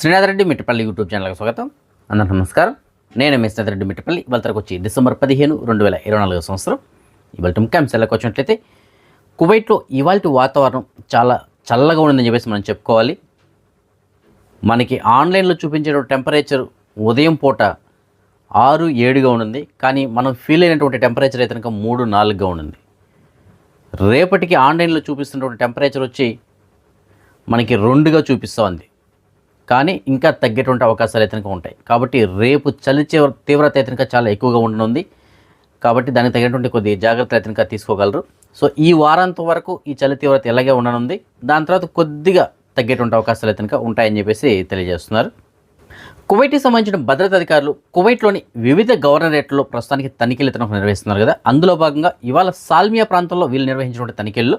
Srinath Reddy Mittapalli YouTube ఛానల్కి స్వాగతం. అందరికీ నమస్కారం. నేను మీ శ్రీనాథ్ రెడ్డి మిట్టపల్లి. ఇవాళ వచ్చి డిసెంబర్ పదిహేను రెండు వేల ఇరవై నాలుగో సంవత్సరం. ఇవాళ ముఖ్యాంశాలకు వచ్చినట్లయితే కువైట్లో ఇవాళ వాతావరణం చాలా చల్లగా ఉందని చెప్పేసి మనం చెప్పుకోవాలి. మనకి ఆన్లైన్లో చూపించే టెంపరేచర్ ఉదయం పూట ఆరు ఏడుగా ఉండింది. కానీ మనం ఫీల్ అయినటువంటి టెంపరేచర్ అయితే కనుక మూడు నాలుగుగా ఉండింది. రేపటికి ఆన్లైన్లో చూపిస్తున్నటువంటి టెంపరేచర్ వచ్చి మనకి రెండుగా చూపిస్తూ ఉంది కానీ ఇంకా తగ్గేటువంటి అవకాశాలు అయితే ఉంటాయి. కాబట్టి రేపు చలి తీవ్రత అయితే చాలా ఎక్కువగా ఉండనుంది. కాబట్టి దానికి తగినటువంటి కొద్ది జాగ్రత్తలు అయితే తీసుకోగలరు. సో ఈ వారాంతం వరకు ఈ చలి తీవ్రత ఎలాగే ఉండనుంది దాని తర్వాత కొద్దిగా తగ్గేటువంటి అవకాశాలు అయితే ఉంటాయని చెప్పేసి తెలియజేస్తున్నారు. కువైట్కి సంబంధించిన భద్రతా అధికారులు కువైట్లోని వివిధ గవర్నరేట్లలో ప్రస్తుతానికి తనిఖీలు ఇతను నిర్వహిస్తున్నారు కదా. అందులో భాగంగా ఇవాళ సాల్మియా ప్రాంతంలో వీళ్ళు నిర్వహించినటువంటి తనిఖీల్లో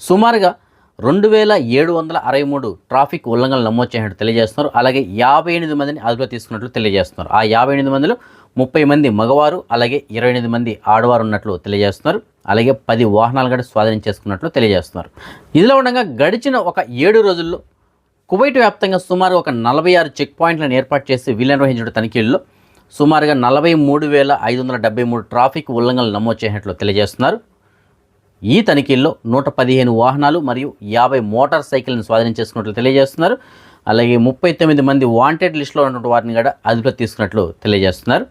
సుమారుగా రెండు వేల ఏడు వందల అరవై మూడు ట్రాఫిక్ ఉల్లంఘనలు నమోదు చేసినట్టు తెలియజేస్తున్నారు. అలాగే యాభై ఎనిమిది మందిని అదుపులో తీసుకున్నట్లు తెలియజేస్తున్నారు. ఆ యాభై ఎనిమిది మందిలో ముప్పై మంది మగవారు అలాగే ఇరవై ఎనిమిది మంది ఆడవారు ఉన్నట్లు తెలియజేస్తున్నారు. అలాగే పది వాహనాలు కూడా స్వాధీనం చేసుకున్నట్లు తెలియజేస్తున్నారు. ఇదిలో ఉండగా గడిచిన ఒక ఏడు రోజుల్లో కువైట్ వ్యాప్తంగా సుమారు ఒక నలభై ఆరు చెక్ పాయింట్లను ఏర్పాటు చేసి వీళ్ళు నిర్వహించిన తనిఖీల్లో సుమారుగా నలభై మూడు వేల ఐదు వందల డెబ్బై మూడు ట్రాఫిక్ ఉల్లంఘనలు నమోదు చేసినట్లు తెలియజేస్తున్నారు. ఈ తనిఖీల్లో నూట పదిహేను వాహనాలు మరియు యాభై మోటార్ సైకిల్ని స్వాధీనం చేసుకున్నట్లు తెలియజేస్తున్నారు. అలాగే ముప్పై తొమ్మిది మంది వాంటెడ్ లిస్టులో ఉన్నటువంటి వారిని కూడా అదుపులో తీసుకున్నట్లు తెలియజేస్తున్నారు.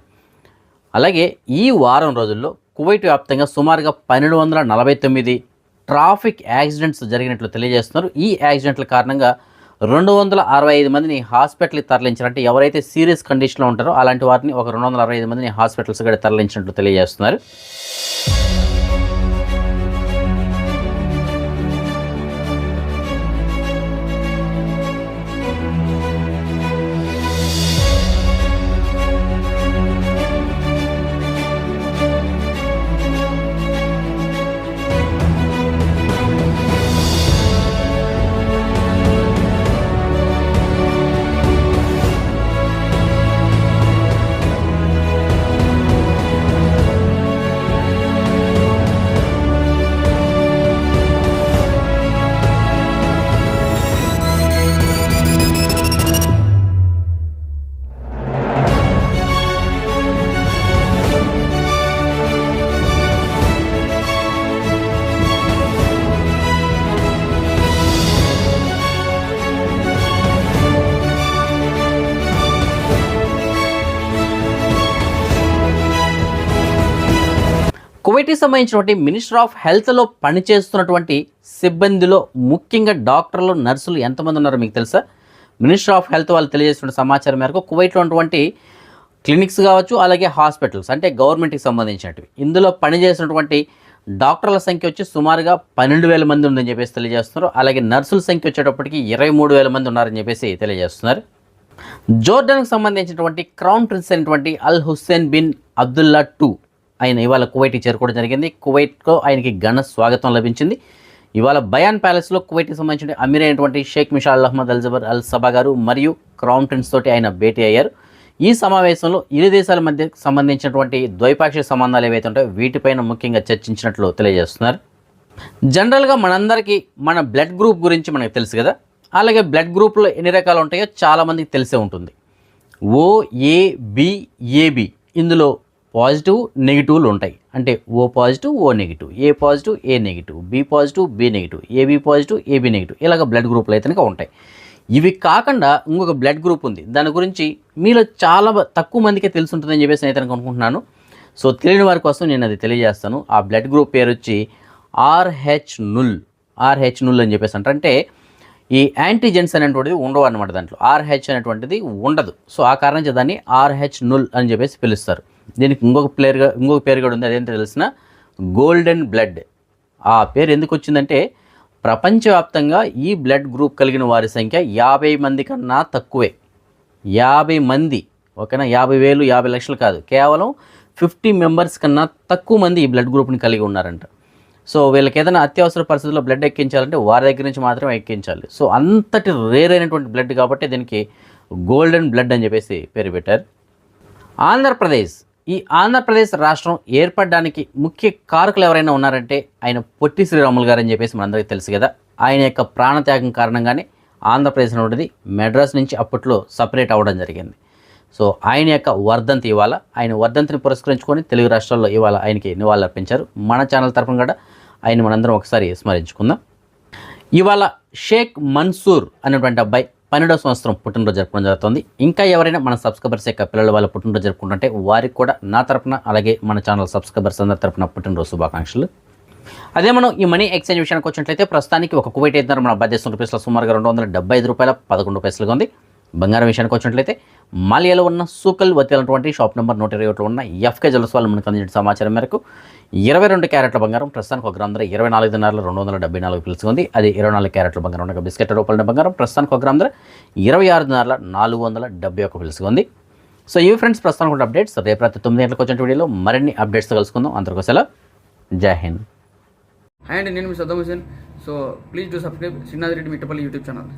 అలాగే ఈ వారం రోజుల్లో కువైట్ వ్యాప్తంగా సుమారుగా పన్నెండు వందల నలభై తొమ్మిది ట్రాఫిక్ యాక్సిడెంట్స్ జరిగినట్లు తెలియజేస్తున్నారు. ఈ యాక్సిడెంట్ల కారణంగా రెండు వందల అరవై ఐదు మందిని హాస్పిటల్కి తరలించారంటే ఎవరైతే సీరియస్ కండిషన్లో ఉంటారో అలాంటి వారిని ఒక రెండు వందల అరవై ఐదు మందిని హాస్పిటల్స్ కూడా తరలించినట్లు తెలియజేస్తున్నారు. కువైట్కి సంబంధించినటువంటి మినిస్టర్ ఆఫ్ హెల్త్లో పనిచేస్తున్నటువంటి సిబ్బందిలో ముఖ్యంగా డాక్టర్లు నర్సులు ఎంతమంది ఉన్నారో మీకు తెలుసా? మినిస్టర్ ఆఫ్ హెల్త్ వాళ్ళు తెలియజేస్తున్న సమాచారం మేరకు కువైట్లో ఉన్నటువంటి క్లినిక్స్ కావచ్చు అలాగే హాస్పిటల్స్ అంటే గవర్నమెంట్కి సంబంధించినవి ఇందులో పనిచేసినటువంటి డాక్టర్ల సంఖ్య వచ్చి సుమారుగా పన్నెండు వేల మంది ఉందని చెప్పేసి తెలియజేస్తున్నారు. అలాగే నర్సుల సంఖ్య వచ్చేటప్పటికి ఇరవై మూడు వేల మంది ఉన్నారని చెప్పేసి తెలియజేస్తున్నారు. జోర్డన్కి సంబంధించినటువంటి క్రౌన్ ప్రిన్స్ అయినటువంటి Al Hussein bin Abdullah two ఆయన ఇవాళ కువైట్కి చేరుకోవడం జరిగింది. కువైట్లో ఆయనకి ఘన స్వాగతం లభించింది. ఇవాళ బయాన్ ప్యాలెస్లో కువైట్కి సంబంధించిన అమీర్ అయినటువంటి Sheikh Mishal al Ahmad al Jaber al Sabah గారు మరియు క్రౌన్ ప్రిన్స్ తోటి ఆయన భేటీ అయ్యారు. ఈ సమావేశంలో ఇరు దేశాల మధ్య సంబంధించినటువంటి ద్వైపాక్షిక సంబంధాలు ఏవైతే ఉంటాయో వీటిపైన ముఖ్యంగా చర్చించినట్లు తెలియజేస్తున్నారు. జనరల్గా మనందరికీ మన బ్లడ్ గ్రూప్ గురించి మనకు తెలుసు కదా. అలాగే బ్లడ్ గ్రూప్లో ఎన్ని రకాలు ఉంటాయో చాలామందికి తెలిసే ఉంటుంది. ఓ ఇందులో పాజిటివ్ నెగిటివ్లు ఉంటాయి. అంటే O positive O negative. A positive A negative. B positive B negative. AB positive AB negative. ఇలాగ బ్లడ్ గ్రూప్లు అయితే ఉంటాయి. ఇవి కాకుండా ఇంకొక బ్లడ్ గ్రూప్ ఉంది. దాని గురించి మీలో చాలా తక్కువ మందికే తెలిసి చెప్పేసి నేను అనుకుంటున్నాను. సో తెలియని వారి కోసం నేను అది తెలియజేస్తాను. ఆ బ్లడ్ గ్రూప్ పేరు వచ్చి ఆర్హెచ్ నుల్. ఆర్హెచ్ నుల్ అని చెప్పేసి అంటారు. అంటే ఈ యాంటీజెన్స్ అనేటువంటిది ఉండవు అనమాట దాంట్లో. ఆర్హెచ్ అనేటువంటిది ఉండదు. సో ఆ కారణం చేత దాన్ని ఆర్హెచ్ నుల్ అని చెప్పేసి పిలుస్తారు. దీనికి ఇంకొక ప్లేయర్గా ఇంకొక పేరు కూడా ఉంది. అదేంటో తెలిసిన? గోల్డెన్ బ్లడ్ ఆ పేరు ఎందుకు వచ్చిందంటే ప్రపంచవ్యాప్తంగా ఈ బ్లడ్ గ్రూప్ కలిగిన వారి సంఖ్య యాభై మంది కన్నా తక్కువే. యాభై మంది. ఓకేనా? యాభై వేలు యాభై లక్షలు కాదు. కేవలం ఫిఫ్టీ మెంబర్స్ కన్నా తక్కువ మంది ఈ బ్లడ్ గ్రూప్ని కలిగి ఉన్నారంట. సో వీళ్ళకి ఏదైనా అత్యవసర పరిస్థితుల్లో బ్లడ్ ఎక్కించాలంటే వారి దగ్గర నుంచి మాత్రమే ఎక్కించాలి. సో అంతటి రేర్ అయినటువంటి బ్లడ్ కాబట్టి దీనికి గోల్డెన్ బ్లడ్ అని చెప్పేసి పేరు పెట్టారు. ఆంధ్రప్రదేశ్. ఈ ఆంధ్రప్రదేశ్ రాష్ట్రం ఏర్పడడానికి ముఖ్య కారకులు ఎవరైనా ఉన్నారంటే ఆయన పొట్టి శ్రీరాములు గారు అని చెప్పేసి మనందరికీ తెలుసు కదా. ఆయన యొక్క ప్రాణత్యాగం కారణంగానే ఆంధ్రప్రదేశ్ నుండి మెడ్రాస్ నుంచి అప్పట్లో సపరేట్ అవ్వడం జరిగింది. సో ఆయన యొక్క వర్ధంతి ఇవాళ ఆయన వర్ధంతిని పురస్కరించుకొని తెలుగు రాష్ట్రాల్లో ఇవాళ ఆయనకి నివాళులు అర్పించారు మన ఛానల్ తరఫున కూడా ఆయన మనందరం ఒకసారి స్మరించుకుందాం. ఇవాళ షేక్ మన్సూర్ అనేటువంటి అబ్బాయి పన్నెండవ సంవత్సరం పుట్టినరోజు జరుపుకోవడం జరుగుతుంది. ఇంకా ఎవరైనా మన సబ్స్క్రైబర్స్ యొక్క పిల్లల వాళ్ళ పుట్టినరోజు జరుపుకుంటుంటే వారికి కూడా నా తరపున అలాగే మన ఛానల్ సబ్స్క్రైబర్స్ అందరి తరపున పుట్టినరోజు శుభాకాంక్షలు. అదే మనం ఈ మనీ ఎక్స్చేంజ్ విషయానికి వచ్చినట్లయితే ప్రస్తుతానికి ఒక కువైట్ అయితే మన భారతదేశం రూపీస్లో సుమారుగా రెండు వందల డెబ్బై ఐదు రూపాయల పదకొండు పైసలుగా ఉంది. బంగారం విషయానికి వచ్చినట్లయితే మాలియాలో ఉన్న సూకల్ వత్తినటువంటి షాప్ నెంబర్ నూట ఇరవై ఒకటిలో ఉన్న ఎఫ్కే జలస్వాల్ వాళ్ళు మనకు అందించిన సమాచారం మేరకు ఇరవై రెండు క్యారెట్ల బంగారం ప్రస్తుతానికి ఒక గ్రామ ధర ఇరవై నాలుగు దినారులు రెండు వందల డెబ్బై నాలుగు పిలుచుకుంది అది ఇరవై నాలుగు క్యారెట్ల బంగారం ఉండగా బిస్కెట్ రూపాయల బంగారం ప్రస్తుతానికి ఒక గ్రామ ధర ఇరవై ఆరు దినారుల నాలుగు వందల డెబ్బై ఒక పిలుచుకుంది సో ఈ ఫ్రెండ్స్ ప్రస్తుతానికి ఉన్న అప్డేట్స్. రేపు రాత్రి తొమ్మిది గంటలకు వచ్చిన వీడియోలో మరిన్ని అప్డేట్స్ కలుసుకుందాం. అందరికీ సెలవు. జై హింద్. హాయ్ అండి నేను మీ Saddam Hussain so please do subscribe. Srinath Reddy Mittapalli YouTube channel.